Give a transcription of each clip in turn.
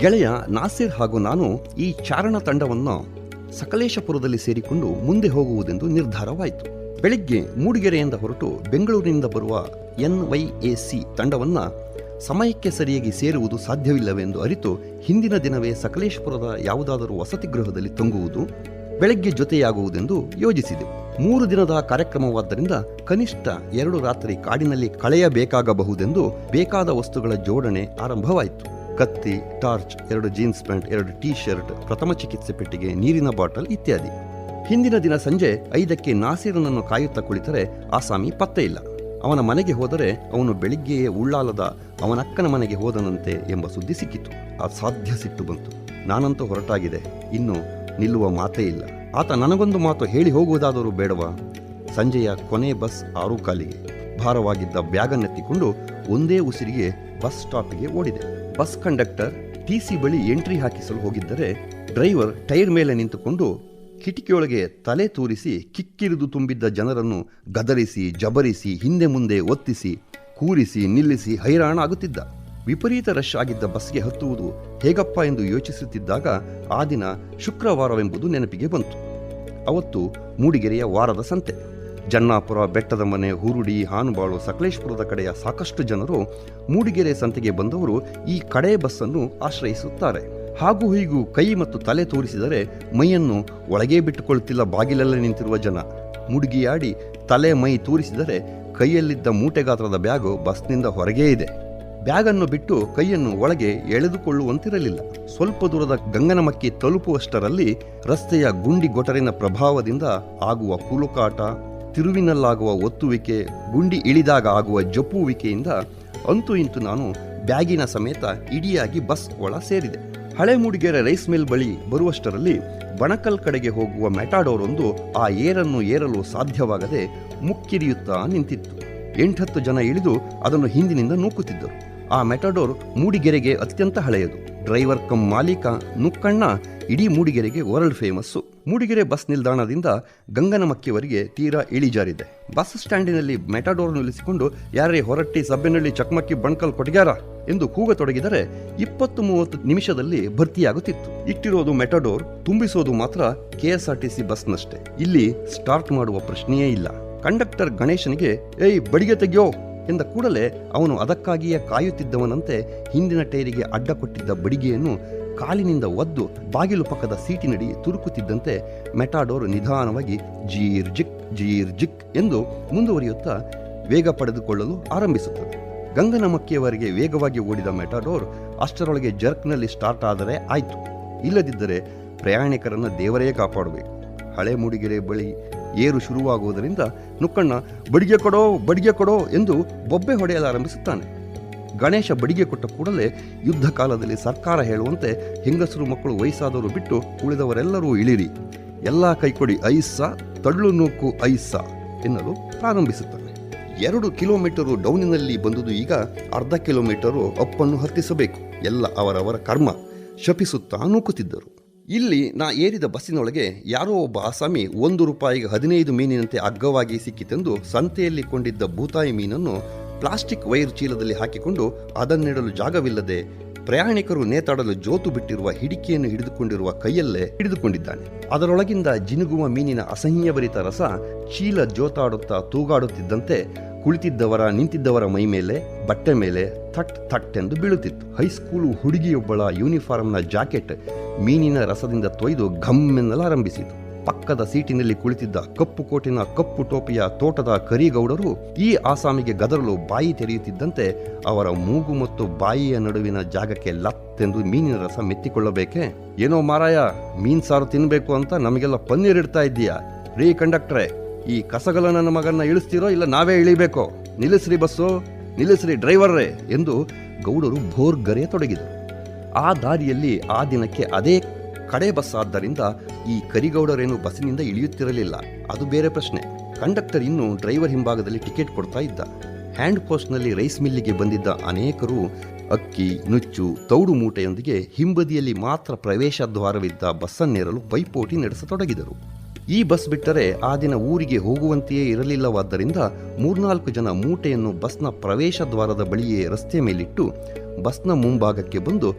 ಗೆಳೆಯ ನಾಸಿರ್ ಹಾಗೂ ನಾನು ಈ ಚಾರಣ ತಂಡವನ್ನು ಸಕಲೇಶಪುರದಲ್ಲಿ ಸೇರಿಕೊಂಡು ಮುಂದೆ ಹೋಗುವುದೆಂದು ನಿರ್ಧಾರವಾಯಿತು. ಬೆಳಿಗ್ಗೆ ಮೂಡಿಗೆರೆಯಿಂದ ಹೊರಟು ಬೆಂಗಳೂರಿನಿಂದ ಬರುವ ಎನ್ ವೈ ಎ ಸಿ ತಂಡವನ್ನು ಸಮಯಕ್ಕೆ ಸರಿಯಾಗಿ ಸೇರುವುದು ಸಾಧ್ಯವಿಲ್ಲವೆಂದು ಅರಿತು ಹಿಂದಿನ ದಿನವೇ ಸಕಲೇಶಪುರದ ಯಾವುದಾದರೂ ವಸತಿ ಗೃಹದಲ್ಲಿ ತಂಗುವುದು ಬೆಳಗ್ಗೆ ಜೊತೆಯಾಗುವುದೆಂದು ಯೋಜಿಸಿದೆವು. ಮೂರು ದಿನದ ಕಾರ್ಯಕ್ರಮವಾದ್ದರಿಂದ ಕನಿಷ್ಠ ಎರಡು ರಾತ್ರಿ ಕಾಡಿನಲ್ಲಿ ಕಳೆಯಬೇಕಾಗಬಹುದೆಂದು ಬೇಕಾದ ವಸ್ತುಗಳ ಜೋಡಣೆ ಆರಂಭವಾಯಿತು. ಕತ್ತಿ, ಟಾರ್ಚ್, ಎರಡು ಜೀನ್ಸ್ ಪ್ಯಾಂಟ್, ಎರಡು ಟೀ ಶರ್ಟ್ ಪ್ರಥಮ ಚಿಕಿತ್ಸೆ ಪೆಟ್ಟಿಗೆ, ನೀರಿನ ಬಾಟಲ್ ಇತ್ಯಾದಿ. ಹಿಂದಿನ ದಿನ ಸಂಜೆ ಐದಕ್ಕೆ ನಾಸೀರನನ್ನು ಕಾಯುತ್ತಾ ಕುಳಿತರೆ ಆಸಾಮಿ ಪತ್ತೆ ಇಲ್ಲ. ಅವನ ಮನೆಗೆ ಹೋದರೆ ಅವನು ಬೆಳಿಗ್ಗೆಯೇ ಉಳ್ಳಾಲದ ಅವನಕ್ಕನ ಮನೆಗೆ ಹೋದನಂತೆ ಎಂಬ ಸುದ್ದಿ ಸಿಕ್ಕಿತು. ಅಸಾಧ್ಯ ಸಿಟ್ಟು ಬಂತು. ನಾನಂತೂ ಹೊರಟಾಗಿದೆ. ಇನ್ನು ನಿಲ್ಲುವ ಮಾತೇ ಇಲ್ಲ. ಆತ ನನಗೊಂದು ಮಾತು ಹೇಳಿ ಹೋಗುವುದಾದರೂ ಬೇಡವಾ? ಸಂಜೆಯ ಕೊನೆ ಬಸ್ ಆರು ಕಾಲಿಗೆ. ಭಾರವಾಗಿದ್ದ ಬ್ಯಾಗನ್ನೆತ್ತಿಕೊಂಡು ಒಂದೇ ಉಸಿರಿಗೆ ಬಸ್ ಸ್ಟಾಪಿಗೆ ಓಡಿದೆ. ಬಸ್ ಕಂಡಕ್ಟರ್ ಟಿಸಿ ಬಳಿ ಎಂಟ್ರಿ ಹಾಕಿಸಲು ಹೋಗಿದ್ದರೆ ಡ್ರೈವರ್ ಟೈರ್ ಮೇಲೆ ನಿಂತುಕೊಂಡು ಕಿಟಕಿಯೊಳಗೆ ತಲೆ ತೂರಿಸಿ ಕಿಕ್ಕಿರಿದು ತುಂಬಿದ್ದ ಜನರನ್ನು ಗದರಿಸಿ, ಜಬರಿಸಿ, ಹಿಂದೆ ಮುಂದೆ ಒತ್ತಿಸಿ, ಕೂರಿಸಿ, ನಿಲ್ಲಿಸಿ ಹೈರಾಣ ಆಗುತ್ತಿದ್ದ ವಿಪರೀತ ರಶ್ ಆಗಿದ್ದ ಬಸ್ಗೆ ಹತ್ತುವುದು ಹೇಗಪ್ಪ ಎಂದು ಯೋಚಿಸುತ್ತಿದ್ದಾಗ ಆ ದಿನ ಶುಕ್ರವಾರವೆಂಬುದು ನೆನಪಿಗೆ ಬಂತು. ಅವತ್ತು ಮೂಡಿಗೆರೆಯ ವಾರದ ಸಂತೆ. ಜನ್ನಾಪುರ ಬೆಟ್ಟದ ಮನೆ ಹುರುಡಿ ಹಾನುಬಾಳು ಸಕಲೇಶ್ಪುರದ ಕಡೆಯ ಸಾಕಷ್ಟು ಜನರು ಮೂಡಿಗೆರೆ ಸಂತೆಗೆ ಬಂದವರು ಈ ಕಡೆ ಬಸ್ಸನ್ನು ಆಶ್ರಯಿಸುತ್ತಾರೆ. ಹಾಗೂ ಹೀಗೂ ಕೈ ಮತ್ತು ತಲೆ ತೋರಿಸಿದರೆ ಮೈಯನ್ನು ಒಳಗೇ ಬಿಟ್ಟುಕೊಳ್ಳುತ್ತಿಲ್ಲ ಬಾಗಿಲಲ್ಲೇ ನಿಂತಿರುವ ಜನ. ಮುಡುಗಿಯಾಡಿ ತಲೆ ಮೈ ತೋರಿಸಿದರೆ ಕೈಯಲ್ಲಿದ್ದ ಮೂಟೆ ಗಾತ್ರದ ಬ್ಯಾಗು ಬಸ್ನಿಂದ ಹೊರಗೇ ಇದೆ. ಬ್ಯಾಗನ್ನು ಬಿಟ್ಟು ಕೈಯನ್ನು ಒಳಗೆ ಎಳೆದುಕೊಳ್ಳುವಂತಿರಲಿಲ್ಲ. ಸ್ವಲ್ಪ ದೂರದ ಗಂಗನಮಕ್ಕಿ ತಲುಪುವಷ್ಟರಲ್ಲಿ ರಸ್ತೆಯ ಗುಂಡಿ ಗೊಟರಿನ ಪ್ರಭಾವದಿಂದ ಆಗುವ ಕುಲುಕಾಟ ತಿರುವಿನಲ್ಲಾಗುವ ಒತ್ತುವಿಕೆ, ಗುಂಡಿ ಇಳಿದಾಗ ಆಗುವ ಜಪ್ಪುವಿಕೆಯಿಂದ ಅಂತೂ ಇಂತು ನಾನು ಬ್ಯಾಗಿನ ಸಮೇತ ಇಡಿಯಾಗಿ ಬಸ್ ಒಳ ಸೇರಿದೆ. ಹಳೆ ಮೂಡಿಗೆರೆ ರೈಸ್ ಮಿಲ್ ಬಳಿ ಬರುವಷ್ಟರಲ್ಲಿ ಬಣಕಲ್ ಕಡೆಗೆ ಹೋಗುವ ಮೆಟಾಡೋರೊಂದು ಆ ಏರನ್ನು ಏರಲು ಸಾಧ್ಯವಾಗದೆ ಮುಕ್ಕಿರಿಯುತ್ತಾ ನಿಂತಿತ್ತು. ಎಂಟತ್ತು ಜನ ಇಳಿದು ಅದನ್ನು ಹಿಂದಿನಿಂದ ನೂಕುತ್ತಿದ್ದರು. ಆ ಮೆಟಾಡೋರ್ ಮೂಡಿಗೆರೆಗೆ ಅತ್ಯಂತ ಹಳೆಯದು. ಡ್ರೈವರ್ ಕಮ್ ಮಾಲೀಕ ನುಕ್ಕಣ್ಣ ಇಡೀ ಮೂಡಿಗೆರೆಗೆ ವರ್ಲ್ಡ್ ಫೇಮಸ್ಸು. ಮೂಡಿಗೆರೆ ಬಸ್ ನಿಲ್ದಾಣದಿಂದ ಗಂಗನಮಕ್ಕಿವರೆಗೆ ತೀರಾ ಇಳಿಜಾರಿದೆ ಬಸ್ ಸ್ಟ್ಯಾಂಡಿನಲ್ಲಿ ಮೆಟಾಡೋರ್ ನಿಲ್ಲಿಸಿಕೊಂಡು ಯಾರೇ ಹೊರಟ್ಟಿ ಸಬ್ಬೆನಳ್ಳಿ ಚಕ್ಮಕ್ಕಿ ಬಣ್ಕಲ್ ಕೊಟ್ಟಿಗಾರ ಎಂದು ಕೂಗತೊಡಗಿದರೆ ಇಪ್ಪತ್ತು ಮೂವತ್ತು ನಿಮಿಷದಲ್ಲಿ ಭರ್ತಿಯಾಗುತ್ತಿತ್ತು. ಇಟ್ಟಿರೋದು ಮೆಟಾಡೋರ್, ತುಂಬಿಸೋದು ಮಾತ್ರ ಕೆಎಸ್ಆರ್ಟಿಸಿ ಬಸ್ನಷ್ಟೇ. ಇಲ್ಲಿ ಸ್ಟಾರ್ಟ್ ಮಾಡುವ ಪ್ರಶ್ನೆಯೇ ಇಲ್ಲ. ಕಂಡಕ್ಟರ್ ಗಣೇಶನಿಗೆ, ಏಯ್, ಬಡಿಗೆ ತೆಗೆಯೋ! ಎಂದ ಕೂಡಲೇ ಅವನು ಅದಕ್ಕಾಗಿಯೇ ಕಾಯುತ್ತಿದ್ದವನಂತೆ ಹಿಂದಿನ ಟೈರಿಗೆ ಅಡ್ಡ ಕೊಟ್ಟಿದ್ದ ಬಡಿಗೆಯನ್ನು ಕಾಲಿನಿಂದ ಒದ್ದು ಬಾಗಿಲು ಪಕ್ಕದ ಸೀಟಿನಡಿ ತುರುಕುತ್ತಿದ್ದಂತೆ ಮೆಟಾಡೋರ್ ನಿಧಾನವಾಗಿ ಜೀರ್ ಜಿಕ್ ಜೀರ್ ಜಿಕ್ ಎಂದು ಮುಂದುವರಿಯುತ್ತಾ ವೇಗ ಪಡೆದುಕೊಳ್ಳಲು ಆರಂಭಿಸುತ್ತದೆ. ಗಂಗನಮಕ್ಕಿಯವರೆಗೆ ವೇಗವಾಗಿ ಓಡಿದ ಮೆಟಾಡೋರ್ ಅಷ್ಟರೊಳಗೆ ಜರ್ಕ್ನಲ್ಲಿ ಸ್ಟಾರ್ಟ್ ಆದರೆ ಆಯಿತು. ಇಲ್ಲದಿದ್ದರೆ ಪ್ರಯಾಣಿಕರನ್ನು ದೇವರೇ ಕಾಪಾಡಬೇಕು. ಹಳೆ ಮೂಡಿಗೆರೆ ಬಳಿ ಏರು ಶುರುವಾಗುವುದರಿಂದ ನುಕ್ಕಣ್ಣ, ಬಡಿಗೆ ಕೊಡೋ ಬಡಿಗೆ ಕೊಡೋ ಎಂದು ಬೊಬ್ಬೆ ಹೊಡೆಯಲಾರಂಭಿಸುತ್ತಾನೆ ಗಣೇಶ ಬಡಿಗೆ ಕೊಟ್ಟ ಕೂಡಲೇ ಯುದ್ಧ ಕಾಲದಲ್ಲಿ ಸರ್ಕಾರ ಹೇಳುವಂತೆ ಹೆಂಗಸರು, ಮಕ್ಕಳು, ವಯಸ್ಸಾದವರು ಬಿಟ್ಟು ಉಳಿದವರೆಲ್ಲರೂ ಇಳಿರಿ. ಎಲ್ಲ ಕೈಕೊಡಿ ಐಸ್ಸ ತಳ್ಳು ನೂಕು ಐಸ್ಸ ಎನ್ನಲು ಪ್ರಾರಂಭಿಸುತ್ತಾನೆ. ಎರಡು ಕಿಲೋಮೀಟರು ಡೌನಿನಲ್ಲಿ ಬಂದುದು ಈಗ ಅರ್ಧ ಕಿಲೋಮೀಟರು ಅಪ್ಪನ್ನು ಹತ್ತಿಸಬೇಕು. ಎಲ್ಲ ಅವರವರ ಕರ್ಮ. ಶಪಿಸುತ್ತಾ ನೂಕುತ್ತಿದ್ದರು. ಇಲ್ಲಿ ನಾ ಏರಿದ ಬಸ್ಸಿನೊಳಗೆ ಯಾರೋ ಒಬ್ಬ ಆಸಾಮಿ ಒಂದು ರೂಪಾಯಿಗೆ ಹದಿನೈದು ಮೀನಿನಂತೆ ಅಗ್ಗವಾಗಿ ಸಿಕ್ಕಿತೆಂದು ಸಂತೆಯಲ್ಲಿ ಕೊಂಡಿದ್ದ ಭೂತಾಯಿ ಮೀನನ್ನು ಪ್ಲಾಸ್ಟಿಕ್ ವೈರ್ ಚೀಲದಲ್ಲಿ ಹಾಕಿಕೊಂಡು ಅದನ್ನಿಡಲು ಜಾಗವಿಲ್ಲದೆ ಪ್ರಯಾಣಿಕರು ನೇತಾಡಲು ಜೋತು ಬಿಟ್ಟಿರುವ ಹಿಡಿಕೆಯನ್ನು ಹಿಡಿದುಕೊಂಡಿರುವ ಕೈಯಲ್ಲೇ ಹಿಡಿದುಕೊಂಡಿದ್ದಾನೆ. ಅದರೊಳಗಿಂದ ಜಿನುಗುವ ಮೀನಿನ ಅಸಹ್ಯಭರಿತ ರಸ ಚೀಲ ಜೋತಾಡುತ್ತಾ ತೂಗಾಡುತ್ತಿದ್ದಂತೆ ಕುಳಿತಿದ್ದವರ, ನಿಂತಿದ್ದವರ ಮೈ ಮೇಲೆ, ಬಟ್ಟೆ ಮೇಲೆ ಥಟ್ ಥಟ್ ಎಂದು ಬೀಳುತ್ತಿತ್ತು. ಹೈಸ್ಕೂಲು ಹುಡುಗಿಯೊಬ್ಬಳ ಯೂನಿಫಾರ್ಮ್ನ ಜಾಕೆಟ್ ಮೀನಿನ ರಸದಿಂದ ತೊಯ್ದು ಘಮ್ಮೆನ್ನಲಾರಂಭಿಸಿತು ಪಕ್ಕದ ಸೀಟಿನಲ್ಲಿ ಕುಳಿತಿದ್ದ ಕಪ್ಪು ಕೋಟಿನ ಕಪ್ಪು ಟೋಪಿಯ ತೋಟದ ಕರಿಗೌಡರು ಈ ಆಸಾಮಿಗೆ ಗದರಲು ಬಾಯಿ ತೆರೆಯುತ್ತಿದ್ದಂತೆ ಅವರ ಮೂಗು ಮತ್ತು ಬಾಯಿಯ ನಡುವಿನ ಜಾಗಕ್ಕೆ ಲತ್ತೆಂದು ಮೀನಿನ ರಸ ಮೆತ್ತಿಕೊಳ್ಳಬೇಕೆ? ಏನೋ ಮಾರಾಯ, ಮೀನ್ ಸಾರು ತಿನ್ನಬೇಕು ಅಂತ ನಮಗೆಲ್ಲ ಪನ್ನೀರ್ ಇಡ್ತಾ ಇದ್ದೀಯಾ? ರೀ ಕಂಡಕ್ಟ್ರೆ ಈ ಕಸಗಲ ನನ್ನ ಮಗನ್ನ ಇಳಿಸ್ತೀರೋ ಇಲ್ಲ ನಾವೇ ಇಳಿಬೇಕೋ? ನಿಲ್ಲಿಸ್ರಿ ಬಸ್ಸು, ನಿಲ್ಲಿಸ್ರಿ ಡ್ರೈವರ್ರೇ ಎಂದು ಗೌಡರು ಭೋರ್ಗರೆಯ ತೊಡಗಿದರು. ಆ ದಾರಿಯಲ್ಲಿ ಆ ದಿನಕ್ಕೆ ಅದೇ ಕಡೆ ಬಸ್ ಆದ್ದರಿಂದ ಈ ಕರಿಗೌಡರೇನು ಬಸ್ಸಿನಿಂದ ಇಳಿಯುತ್ತಿರಲಿಲ್ಲ. ಅದು ಬೇರೆ ಪ್ರಶ್ನೆ. ಕಂಡಕ್ಟರ್ ಇನ್ನು ಡ್ರೈವರ್ ಹಿಂಭಾಗದಲ್ಲಿ ಟಿಕೆಟ್ ಕೊಡ್ತಾ ಇದ್ದ. ಹ್ಯಾಂಡ್ ಪೋಸ್ಟ್ನಲ್ಲಿ ರೈಸ್ ಮಿಲ್ಲಿಗೆ ಬಂದಿದ್ದ ಅನೇಕರು ಅಕ್ಕಿ, ನುಚ್ಚು, ತೌಡು ಮೂಟೆಯೊಂದಿಗೆ ಹಿಂಬದಿಯಲ್ಲಿ ಮಾತ್ರ ಪ್ರವೇಶ ದ್ವಾರವಿದ್ದ ಬಸ್ಸನ್ನೇರಲು ಪೈಪೋಟಿ ನಡೆಸತೊಡಗಿದರು. ಈ ಬಸ್ ಬಿಟ್ಟರೆ ಆ ದಿನ ಊರಿಗೆ ಹೋಗುವಂತೆಯೇ ಇರಲಿಲ್ಲವಾದ್ದರಿಂದ ಮೂರ್ನಾಲ್ಕು ಜನ ಮೂಟೆಯನ್ನು ಬಸ್ನ ಪ್ರವೇಶ ದ್ವಾರದ ಬಳಿಯೇ ರಸ್ತೆ ಮೇಲಿಟ್ಟು ಬಸ್ನ ಮುಂಭಾಗಕ್ಕೆ ಬಂದು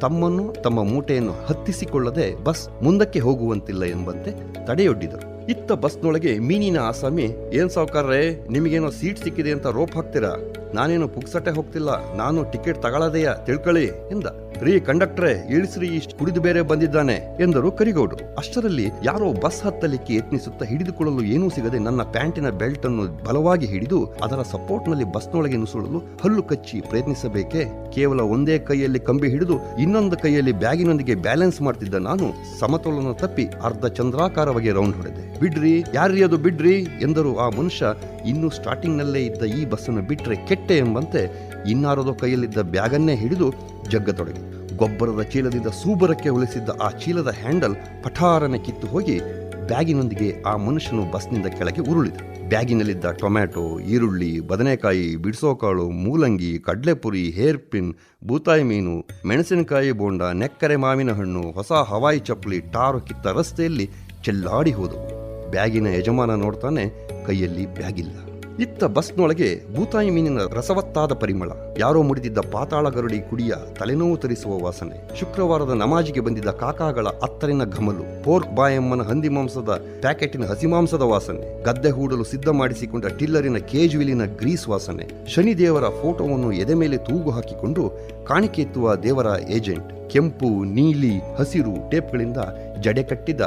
ತಮ್ಮನ್ನು ತಮ್ಮ ಮೂಟೆಯನ್ನು ಹತ್ತಿಸಿಕೊಳ್ಳದೆ ಬಸ್ ಮುಂದಕ್ಕೆ ಹೋಗುವಂತಿಲ್ಲ ಎಂಬಂತೆ ತಡೆಯೊಡ್ಡಿದರು. ಇತ್ತ ಬಸ್ನೊಳಗೆ ಮೀನಿನ ಆಸಾಮಿ, ಏನ್ ಸಾವುಕಾರ್ರೆ, ನಿಮಗೇನೋ ಸೀಟ್ ಸಿಕ್ಕಿದೆ ಅಂತ ರೋಪ್ ಹಾಕ್ತೀರಾ? ನಾನೇನು ಪುಕ್ಸಟ್ಟೆ ಹೋಗ್ತಿಲ್ಲ, ನಾನು ಟಿಕೆಟ್ ತಗೊಳ್ಳದೆಯ ತಿಳ್ಕೊಳ್ಳಿ, ಎಂದ. ರೀ, ಕಂಡಕ್ಟ್ರೆ, ಇಳಿಸ್ರಿ, ಇಷ್ಟು ಕುಡಿದು ಬೇರೆ ಬಂದಿದ್ದಾನೆ, ಎಂದರು ಕರಿಗೌಡರು. ಅಷ್ಟರಲ್ಲಿ ಯಾರೋ ಬಸ್ ಹತ್ತಲಿಕ್ಕೆ ಯತ್ನಿಸುತ್ತಾ ಹಿಡಿದುಕೊಳ್ಳಲು ಏನೂ ಸಿಗದೆ ನನ್ನ ಪ್ಯಾಂಟಿನ ಬೆಲ್ಟ್ ಅನ್ನು ಬಲವಾಗಿ ಹಿಡಿದು, ಅದರ ಸಪೋರ್ಟ್ನಲ್ಲಿ ಬಸ್ನೊಳಗೆ ನುಸುಳಲು ಹಲ್ಲು ಕಚ್ಚಿ ಪ್ರಯತ್ನಿಸಬೇಕೆ? ಕೇವಲ ಒಂದೇ ಕೈಯಲ್ಲಿ ಕಂಬಿ ಹಿಡಿದು, ಇನ್ನೊಂದು ಕೈಯಲ್ಲಿ ಬ್ಯಾಗಿನೊಂದಿಗೆ ಬ್ಯಾಲೆನ್ಸ್ ಮಾಡ್ತಿದ್ದ ನಾನು ಸಮತೋಲನ ತಪ್ಪಿ ಅರ್ಧ ಚಂದ್ರಾಕಾರವಾಗಿ ರೌಂಡ್ ಹೊಡೆದೆ. ಬಿಡ್ರಿ, ಯಾರ್ರಿ ಅದು ಬಿಡ್ರಿ? ಎಂದರು ಆ ಮನುಷ್ಯ. ಇನ್ನೂ ಸ್ಟಾರ್ಟಿಂಗ್ನಲ್ಲೇ ಇದ್ದ ಈ ಬಸ್ಸನ್ನು ಬಿಟ್ಟರೆ ಕೆಟ್ಟೆ ಎಂಬಂತೆ ಇನ್ನಾರದೋ ಕೈಯಲ್ಲಿದ್ದ ಬ್ಯಾಗನ್ನೇ ಹಿಡಿದು ಜಗ್ಗತೊಡಗಿ. ಗೊಬ್ಬರದ ಚೀಲದಿಂದ ಸೂಬರಕ್ಕೆ ಉಳಿಸಿದ್ದ ಆ ಚೀಲದ ಹ್ಯಾಂಡಲ್ ಪಠಾರನೆ ಕಿತ್ತು ಹೋಗಿ ಬ್ಯಾಗಿನೊಂದಿಗೆ ಆ ಮನುಷ್ಯನು ಬಸ್ನಿಂದ ಕೆಳಗೆ ಉರುಳಿದ. ಬ್ಯಾಗಿನಲ್ಲಿದ್ದ ಟೊಮ್ಯಾಟೊ, ಈರುಳ್ಳಿ, ಬದನೆಕಾಯಿ, ಬಿಡಿಸೋಕಾಳು, ಮೂಲಂಗಿ, ಕಡಲೆಪುರಿ ಹೇರ್ ಪಿನ್ ಬೂತಾಯಿ ಮೀನು, ಮೆಣಸಿನಕಾಯಿ ಬೋಂಡ, ನೆಕ್ಕರೆ ಮಾವಿನ ಹಣ್ಣು, ಹೊಸ ಹವಾಯಿ ಚಪ್ಪಲಿ, ಟಾರು ಕಿತ್ತ ರಸ್ತೆಯಲ್ಲಿ ಚೆಲ್ಲಾಡಿ ಹೋದವು. ಬ್ಯಾಗಿನ ಯಜಮಾನ ನೋಡ್ತಾನೆ, ಕೈಯಲ್ಲಿ ಬ್ಯಾಗಿಲ್ಲ. ಇತ್ತ ಬಸ್ನೊಳಗೆ ಬೂತಾಯಿ ಮೀನಿನ ರಸವತ್ತಾದ ಪರಿಮಳ. ಯಾರೋ ಮುಡಿದಿದ್ದ ಪಾತಾಳ ಗರುಡಿ ಕುಡಿಯ ತಲೆನೋವು ತರಿಸುವ ವಾಸನೆ. ಶುಕ್ರವಾರದ ನಮಾಜಿಗೆ ಬಂದಿದ್ದ ಕಾಕಾಗಳ ಅತ್ತರಿನ ಘಮಲು, ಪೋರ್ಕ್ ಬಾಯಮ್ಮನ ಹಂದಿ ಮಾಂಸದ ಪ್ಯಾಕೆಟಿನ ಹಸಿಮಾಂಸದ ವಾಸನೆ, ಗದ್ದೆ ಹೂಡಲು ಸಿದ್ಧ ಮಾಡಿಸಿಕೊಂಡ ಟಿಲ್ಲರಿನ ಕೇಜುವಿಲಿನ ಗ್ರೀಸ್ ವಾಸನೆ. ಶನಿದೇವರ ಫೋಟೋವನ್ನು ಎದೆ ಮೇಲೆ ತೂಗು ಹಾಕಿಕೊಂಡು ಕಾಣಿಕೆ ಎತ್ತುವ ದೇವರ ಏಜೆಂಟ್, ಕೆಂಪು, ನೀಲಿ, ಹಸಿರು ಟೇಪ್ಗಳಿಂದ ಜಡೆ ಕಟ್ಟಿದ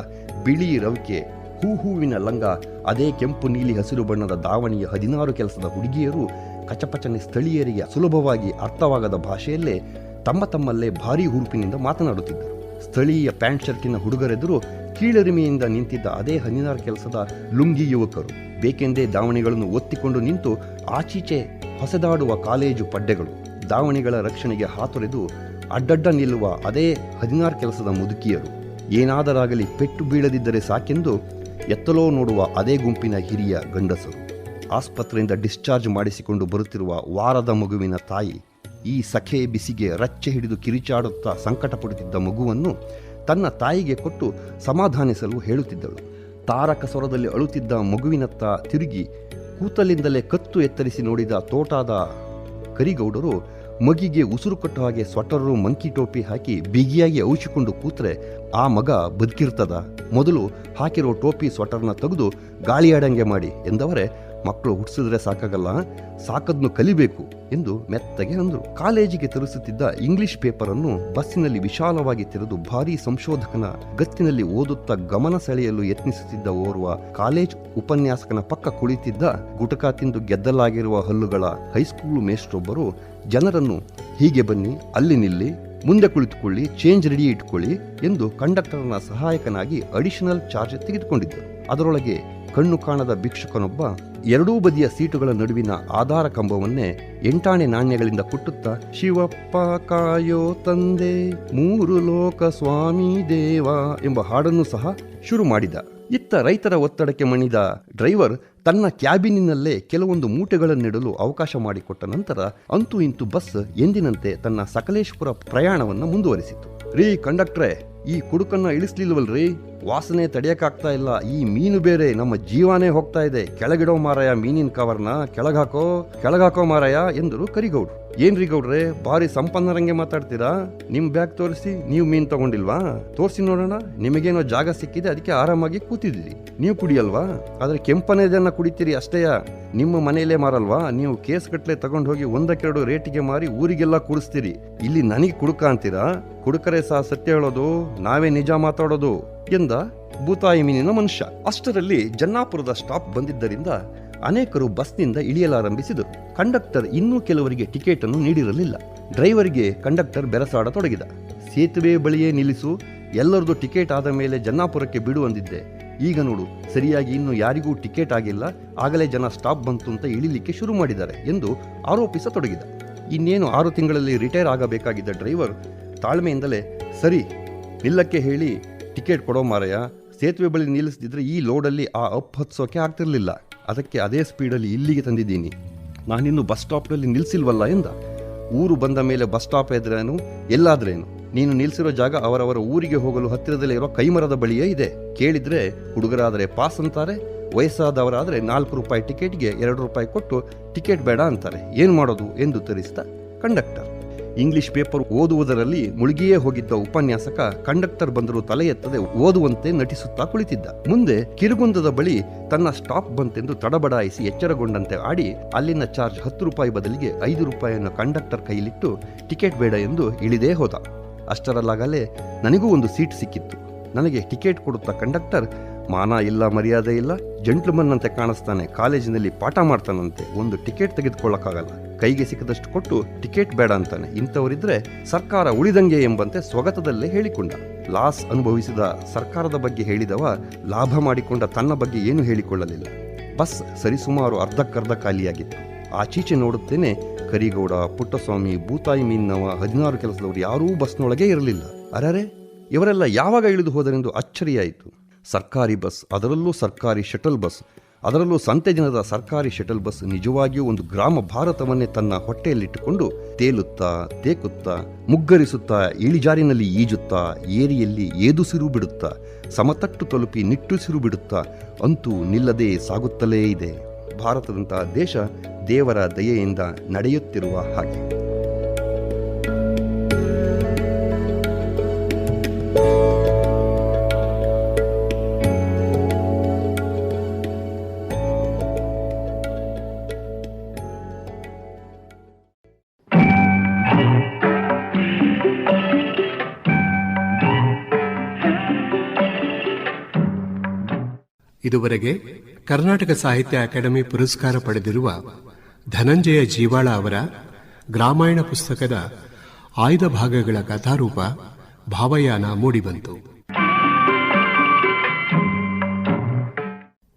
ಬಿಳಿ ರವಿಕೆ ಹೂ ಹೂವಿನ ಲಂಗ, ಅದೇ ಕೆಂಪು ನೀಲಿ ಹಸಿರು ಬಣ್ಣದ ದಾವಣಿಯ ಹದಿನಾರು ಕೆಲಸದ ಹುಡುಗಿಯರು ಕಚಪಚನೆ ಸ್ಥಳೀಯರಿಗೆ ಸುಲಭವಾಗಿ ಅರ್ಥವಾಗದ ಭಾಷೆಯಲ್ಲೇ ತಮ್ಮ ತಮ್ಮಲ್ಲೇ ಭಾರೀ ಹುರುಪಿನಿಂದ ಮಾತನಾಡುತ್ತಿದ್ದರು. ಸ್ಥಳೀಯ ಪ್ಯಾಂಟ್ ಶರ್ಟಿನ ಹುಡುಗರೆದುರು ಕೀಳರಿಮೆಯಿಂದ ನಿಂತಿದ್ದ ಅದೇ ಹದಿನಾರು ಕೆಲಸದ ಲುಂಗಿ ಯುವಕರು. ಬೇಕೆಂದೇ ದಾವಣಿಗಳನ್ನು ಒತ್ತಿಕೊಂಡು ನಿಂತು ಆಚೀಚೆ ಹೊಸದಾಡುವ ಕಾಲೇಜು ಪಡ್ಡೆಗಳು. ದಾವಣಿಗಳ ರಕ್ಷಣೆಗೆ ಹಾತೊರೆದು ಅಡ್ಡಡ್ಡ ನಿಲ್ಲುವ ಅದೇ ಹದಿನಾರು ಕೆಲಸದ ಮುದುಕಿಯರು. ಏನಾದರಾಗಲಿ ಪೆಟ್ಟು ಬೀಳದಿದ್ದರೆ ಸಾಕೆಂದು ಎತ್ತಲೋ ನೋಡುವ ಅದೇ ಗುಂಪಿನ ಹಿರಿಯ ಗಂಡಸರು. ಆಸ್ಪತ್ರೆಯಿಂದ ಡಿಸ್ಚಾರ್ಜ್ ಮಾಡಿಸಿಕೊಂಡು ಬರುತ್ತಿರುವ ವಾರದ ಮಗುವಿನ ತಾಯಿ ಈ ಸಖೆ ಬಿಸಿಗೆ ರಚ್ಚೆ ಹಿಡಿದು ಕಿರಿಚಾಡುತ್ತಾ ಸಂಕಟ ಪಡುತ್ತಿದ್ದ ಮಗುವನ್ನು ತನ್ನ ತಾಯಿಗೆ ಕೊಟ್ಟು ಸಮಾಧಾನಿಸಲು ಹೇಳುತ್ತಿದ್ದಳು. ತಾರಕ ಸ್ವರದಲ್ಲಿ ಅಳುತ್ತಿದ್ದ ಮಗುವಿನತ್ತ ತಿರುಗಿ ಕೂತಲಿಂದಲೇ ಕತ್ತು ಎತ್ತರಿಸಿ ನೋಡಿದ ತೋಟಾದ ಕರಿಗೌಡರು ಮಗಿಗೆ ಉಸಿರು ಕಟ್ಟುವ ಹಾಗೆ ಸ್ವೆಟರು, ಮಂಕಿ ಟೋಪಿ ಹಾಕಿ ಬಿಗಿಯಾಗಿ ಔಷಿಕೊಂಡು ಕೂತ್ರೆ ಆ ಮಗ ಬದುಕಿರ್ತದ. ಮೊದಲು ಹಾಕಿರೋ ಟೋಪಿ ಸ್ವೆಟರ್ನ ತೆಗೆದು ಗಾಳಿಯಾಡಂಗೆ ಮಾಡಿ ಎಂದವರೇ, ಮಕ್ಕಳು ಹುಟ್ಟಿಸಿದ್ರೆ ಸಾಕಾಗಲ್ಲ, ಸಾಕದ್ನು ಕಲಿಬೇಕು ಎಂದು ಮೆತ್ತಗೆ ಅಂದರು. ಕಾಲೇಜಿಗೆ ತರಿಸುತ್ತಿದ್ದ ಇಂಗ್ಲಿಷ್ ಪೇಪರನ್ನು ಬಸ್ಸಿನಲ್ಲಿ ವಿಶಾಲವಾಗಿ ತೆರೆದು ಭಾರೀ ಸಂಶೋಧಕನ ಗತ್ತಿನಲ್ಲಿ ಓದುತ್ತಾ ಗಮನ ಸೆಳೆಯಲು ಯತ್ನಿಸುತ್ತಿದ್ದ ಓರ್ವ ಕಾಲೇಜ್ ಉಪನ್ಯಾಸಕನ ಪಕ್ಕ ಕುಳಿತಿದ್ದ ಗುಟಕ ತಿಂದು ಗೆದ್ದಲಾಗಿರುವ ಹಲ್ಲುಗಳ ಹೈಸ್ಕೂಲ್ ಮೇಷ್ಟ್ರೊಬ್ಬರು ಜನರನ್ನು ಹೀಗೆ ಬನ್ನಿ, ಅಲ್ಲಿ ನಿಲ್ಲಿ ಮುಂದೆ ಕುಳಿತುಕೊಳ್ಳಿ ಚೇಂಜ್ ರೆಡಿ ಇಟ್ಕೊಳ್ಳಿ ಎಂದು ಕಂಡಕ್ಟರ್ನ ಸಹಾಯಕನಾಗಿ ಅಡಿಷನಲ್ ಚಾರ್ಜ್ ತೆಗೆದುಕೊಂಡಿದ್ದರು. ಅದರೊಳಗೆ ಕಣ್ಣು ಕಾಣದ ಭಿಕ್ಷುಕನೊಬ್ಬ ಎರಡೂ ಬದಿಯ ಸೀಟುಗಳ ನಡುವಿನ ಆಧಾರ ಕಂಬವನ್ನೇ ಎಂಟಾಣೆ ನಾಣ್ಯಗಳಿಂದ ಕುಟ್ಟುತ್ತಾ, ಶಿವಪ್ಪ, ಕಾಯೋ ತಂದೆ, ಮೂರು ಲೋಕ ಸ್ವಾಮಿ ದೇವ ಎಂಬ ಹಾಡನ್ನು ಸಹ ಶುರು ಮಾಡಿದ. ಇತ್ತ ರೈತರ ಒತ್ತಡಕ್ಕೆ ಮಣಿದ ಡ್ರೈವರ್ ತನ್ನ ಕ್ಯಾಬಿನಿನಲ್ಲೇ ಕೆಲವೊಂದು ಮೂಟೆಗಳನ್ನಿಡಲು ಅವಕಾಶ ಮಾಡಿಕೊಟ್ಟ ನಂತರ ಅಂತೂ ಇಂತೂ ಬಸ್ ಎಂದಿನಂತೆ ತನ್ನ ಸಕಲೇಶ್ಪುರ ಪ್ರಯಾಣವನ್ನು ಮುಂದುವರಿಸಿತು. ರೀ ಕಂಡಕ್ಟ್ರೆ, ಈ ಕುಡುಕನ್ನ ಇಳಿಸ್ಲಿಲ್ವಲ್ರಿ? ವಾಸನೆ ತಡೆಯಕ್ಕಾಗ್ತಾ ಇಲ್ಲ. ಈ ಮೀನು ಬೇರೆ ನಮ್ಮ ಜೀವಾನೇ ಹೋಗ್ತಾ ಇದೆ. ಕೆಳಗಿಡೋ ಮಾರಾಯ ಮೀನಿನ ಕವರ್ನ ಕೆಳಗಾಕೋ ಕೆಳಗಾಕೋ ಮಾರಾಯ ಎಂದರು ಕರಿಗೌಡ್ರು. ಏನ್ರಿ ಗೌಡ್ರೆ, ಭಾರಿ ಸಂಪನ್ನರಂಗೆ ಮಾತಾಡ್ತೀರಾ? ನಿಮ್ ಬ್ಯಾಗ್ ತೋರಿಸಿ, ನೀವು ಮೀನ್ ತಗೊಂಡಿಲ್ವಾ? ತೋರಿಸಿ ನೋಡೋಣ, ನಿಮಗೇನೋ ಜಾಗ ಸಿಕ್ಕಿದೆ, ಅದಕ್ಕೆ ಆರಾಮಾಗಿ ಕೂತಿದ್ದೀರಿ. ನೀವು ಕುಡಿಯಲ್ವಾ? ಆದ್ರೆ ಕೆಂಪನೇದನ್ನ ಕುಡಿತೀರಿ ಅಷ್ಟೇಯ ನಿಮ್ಮ ಮನೆಯಲ್ಲೇ ಮಾರಲ್ವಾ? ನೀವು ಕೇಸ್ ಗಟ್ಲೆ ತಗೊಂಡು ಹೋಗಿ ಒಂದಕ್ಕೆರಡು ರೇಟಿಗೆ ಮಾರಿ ಊರಿಗೆಲ್ಲ ಕುಡಿಸ್ತೀರಿ ಇಲ್ಲಿ ನನಗೆ ಕುಡುಕ ಅಂತೀರಾ? ಕುಡುಕರೆ ಸಹ ಸತ್ಯ ಹೇಳೋದು, ನಾವೇ ನಿಜ ಮಾತಾಡೋದು ಎಂದ ಭೂತಾಯಿ ಮೀನಿನ ಮನುಷ್ಯ. ಅಷ್ಟರಲ್ಲಿ ಜನ್ನಾಪುರದ ಸ್ಟಾಪ್ ಬಂದಿದ್ದರಿಂದ ಅನೇಕರು ಬಸ್ನಿಂದ ಇಳಿಯಲಾರಂಭಿಸಿದರು. ಕಂಡಕ್ಟರ್ ಇನ್ನೂ ಕೆಲವರಿಗೆ ಟಿಕೆಟ್ ಅನ್ನು ನೀಡಿರಲಿಲ್ಲ. ಡ್ರೈವರ್ಗೆ ಕಂಡಕ್ಟರ್ ಬೆರಸಾಡತೊಡಗಿದ ಸೇತುವೆ ಬಳಿಯೇ ನಿಲ್ಲಿಸು ಎಲ್ಲರದು ಟಿಕೆಟ್ ಆದ ಮೇಲೆ ಜನ್ನಾಪುರಕ್ಕೆ ಬಿಡುವಂದಿದ್ದೆ ಈಗ ನೋಡು, ಸರಿಯಾಗಿ ಇನ್ನು ಯಾರಿಗೂ ಟಿಕೆಟ್ ಆಗಿಲ್ಲ, ಆಗಲೇ ಜನ ಸ್ಟಾಪ್ ಬಂತು ಅಂತ ಇಳಿಲಿಕ್ಕೆ ಶುರು ಮಾಡಿದ್ದಾರೆ ಎಂದು ಆರೋಪಿಸತೊಡಗಿದ ಇನ್ನೇನು ಆರು ತಿಂಗಳಲ್ಲಿ ರಿಟೈರ್ ಆಗಬೇಕಾಗಿದ್ದ ಡ್ರೈವರ್ ತಾಳ್ಮೆಯಿಂದಲೇ, ಸರಿ, ನಿಲ್ಲಕ್ಕೆ ಹೇಳಿ ಟಿಕೆಟ್ ಕೊಡೋ ಮಾರಯ ಸೇತುವೆ ಬಳಿ ನಿಲ್ಲಿಸದಿದ್ರೆ ಈ ಲೋಡಲ್ಲಿ ಆ ಅಪ್ ಹತ್ಸೋಕೆ ಆಗ್ತಿರ್ಲಿಲ್ಲ. ಅದಕ್ಕೆ ಅದೇ ಸ್ಪೀಡಲ್ಲಿ ಇಲ್ಲಿಗೆ ತಂದಿದ್ದೀನಿ. ನಾನಿನ್ನು ಬಸ್ ಸ್ಟಾಪ್ನಲ್ಲಿ ನಿಲ್ಲಿಸಿಲ್ವಲ್ಲ ಎಂದ. ಊರು ಬಂದ ಮೇಲೆ ಬಸ್ ಸ್ಟಾಪ್ ಎದ್ರೇನು, ಎಲ್ಲಾದ್ರೇನು. ನೀನು ನಿಲ್ಲಿಸಿರೋ ಜಾಗ ಅವರವರ ಊರಿಗೆ ಹೋಗಲು ಹತ್ತಿರದಲ್ಲೇ ಇರೋ ಕೈಮರದ ಬಳಿಯೇ ಇದೆ. ಕೇಳಿದರೆ ಹುಡುಗರಾದರೆ ಪಾಸ್ ಅಂತಾರೆ, ವಯಸ್ಸಾದವರಾದರೆ ನಾಲ್ಕು ರೂಪಾಯಿ ಟಿಕೆಟ್ಗೆ ಎರಡು ರೂಪಾಯಿ ಕೊಟ್ಟು ಟಿಕೆಟ್ ಬೇಡ ಅಂತಾರೆ. ಏನು ಮಾಡೋದು? ಎಂದು ತರಿಸಿದ ಕಂಡಕ್ಟರ್. ಇಂಗ್ಲಿಷ್ ಪೇಪರ್ ಓದುವುದರಲ್ಲಿ ಮುಳುಗಿಯೇ ಹೋಗಿದ್ದ ಉಪನ್ಯಾಸಕ ಕಂಡಕ್ಟರ್ ಬಂದರೂ ತಲೆ ಎತ್ತದೆ ಓದುವಂತೆ ನಟಿಸುತ್ತಾ ಕುಳಿತಿದ್ದ. ಮುಂದೆ ಕಿರುಗುಂದದ ಬಳಿ ತನ್ನ ಸ್ಟಾಪ್ ಬಂತೆಂದು ತಡಬಡಾಯಿಸಿ ಎಚ್ಚರಗೊಂಡಂತೆ ಆಡಿ, ಅಲ್ಲಿನ ಚಾರ್ಜ್ ಹತ್ತು ರೂಪಾಯಿ ಬದಲಿಗೆ ಐದು ರೂಪಾಯಿಯನ್ನು ಕಂಡಕ್ಟರ್ ಕೈಲಿಟ್ಟು ಟಿಕೆಟ್ ಬೇಡ ಎಂದು ಇಳಿದೇ ಹೋದ. ಅಷ್ಟರಲ್ಲಾಗಲೇ ನನಗೂ ಒಂದು ಸೀಟ್ ಸಿಕ್ಕಿತ್ತು. ನನಗೆ ಟಿಕೆಟ್ ಕೊಡುತ್ತಾ ಕಂಡಕ್ಟರ್ ಮಾನ ಇಲ್ಲ, ಮರ್ಯಾದೆ ಇಲ್ಲ ಜಂಟ್ಲ್ಮನ್ ಅಂತೆ ಕಾಣಿಸ್ತಾನೆ, ಕಾಲೇಜಿನಲ್ಲಿ ಪಾಠ ಮಾಡ್ತಾನಂತೆ, ಒಂದು ಟಿಕೆಟ್ ತೆಗೆದುಕೊಳ್ಳಕ್ಕಾಗಲ್ಲ. ಕೈಗೆ ಸಿಕ್ಕದಷ್ಟು ಕೊಟ್ಟು ಟಿಕೆಟ್ ಬೇಡ ಅಂತಾನೆ. ಇಂಥವರಿದ್ರೆ ಸರ್ಕಾರ ಉಳಿದಂಗೆ ಎಂಬಂತೆ ಸ್ವಗತದಲ್ಲೇ ಹೇಳಿಕೊಂಡ. ಲಾಸ್ ಅನುಭವಿಸಿದ ಸರ್ಕಾರದ ಬಗ್ಗೆ ಹೇಳಿದವ ಲಾಭ ಮಾಡಿಕೊಂಡ ತನ್ನ ಬಗ್ಗೆ ಏನು ಹೇಳಿಕೊಳ್ಳಲಿಲ್ಲ. ಬಸ್ ಸರಿಸುಮಾರು ಅರ್ಧಕ್ಕರ್ಧ ಖಾಲಿಯಾಗಿತ್ತು. ಆಚೀಚೆ ನೋಡುತ್ತೇನೆ ಕರಿಗೌಡ, ಪುಟ್ಟಸ್ವಾಮಿ ಬೂತಾಯಿ ಮೀನ್ನವ, ಹದಿನಾರು ಕೆಲಸದವರು ಯಾರೂ ಬಸ್ನೊಳಗೆ ಇರಲಿಲ್ಲ. ಅರರೆ, ಇವರೆಲ್ಲ ಯಾವಾಗ ಇಳಿದು ಹೋದರೆಂದು ಅಚ್ಚರಿಯಾಯಿತು. ಸರ್ಕಾರಿ ಬಸ್, ಅದರಲ್ಲೂ ಸರ್ಕಾರಿ ಶಟಲ್ ಬಸ್ ಅದರಲ್ಲೂ ಸಂತೆ ದಿನದ ಸರ್ಕಾರಿ ಶಟಲ್ ಬಸ್ ನಿಜವಾಗಿಯೂ ಒಂದು ಗ್ರಾಮ ಭಾರತವನ್ನೇ ತನ್ನ ಹೊಟ್ಟೆಯಲ್ಲಿಟ್ಟುಕೊಂಡು ತೇಲುತ್ತಾ, ತೇಕುತ್ತಾ, ಮುಗ್ಗರಿಸುತ್ತಾ, ಇಳಿಜಾರಿನಲ್ಲಿ ಈಜುತ್ತಾ, ಏರಿಯಲ್ಲಿ ಏದುಸಿರು ಬಿಡುತ್ತಾ, ಸಮತಟ್ಟು ತಲುಪಿ ನಿಟ್ಟುಸಿರು ಬಿಡುತ್ತಾ ಅಂತೂ ನಿಲ್ಲದೆ ಸಾಗುತ್ತಲೇ ಇದೆ. ಭಾರತದಂತಹ ದೇಶ ದೇವರ ದಯೆಯಿಂದ ನಡೆಯುತ್ತಿರುವ ಹಾಗೆ. ಇದುವರೆಗೆ ಕರ್ನಾಟಕ ಸಾಹಿತ್ಯ ಅಕಾಡೆಮಿ ಪುರಸ್ಕಾರ ಪಡೆದಿರುವ ಧನಂಜಯ ಜೀವಾಳ ಅವರ ಗ್ರಾಮಾಯಣ ಪುಸ್ತಕದ ಆಯ್ದ ಭಾಗಗಳ ಕಥಾರೂಪ ಭಾವಯಾನ ಮೂಡಿಬಂತು.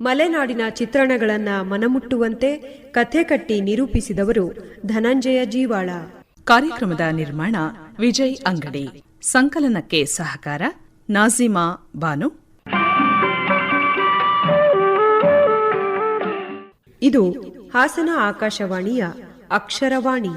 ಮಲೆನಾಡಿನ ಚಿತ್ರಣಗಳನ್ನ ಮನಮುಟ್ಟುವಂತೆ ಕಥೆ ಕಟ್ಟಿ ನಿರೂಪಿಸಿದವರು ಧನಂಜಯ ಜೀವಾಳ. ಕಾರ್ಯಕ್ರಮದ ನಿರ್ಮಾಣ ವಿಜಯ್ ಅಂಗಡಿ. ಸಂಕಲನಕ್ಕೆ ಸಹಕಾರ ನಾಜಿಮಾ ಬಾನು. ಇದು ಹಾಸನ ಆಕಾಶವಾಣಿಯ ಅಕ್ಷರವಾಣಿ.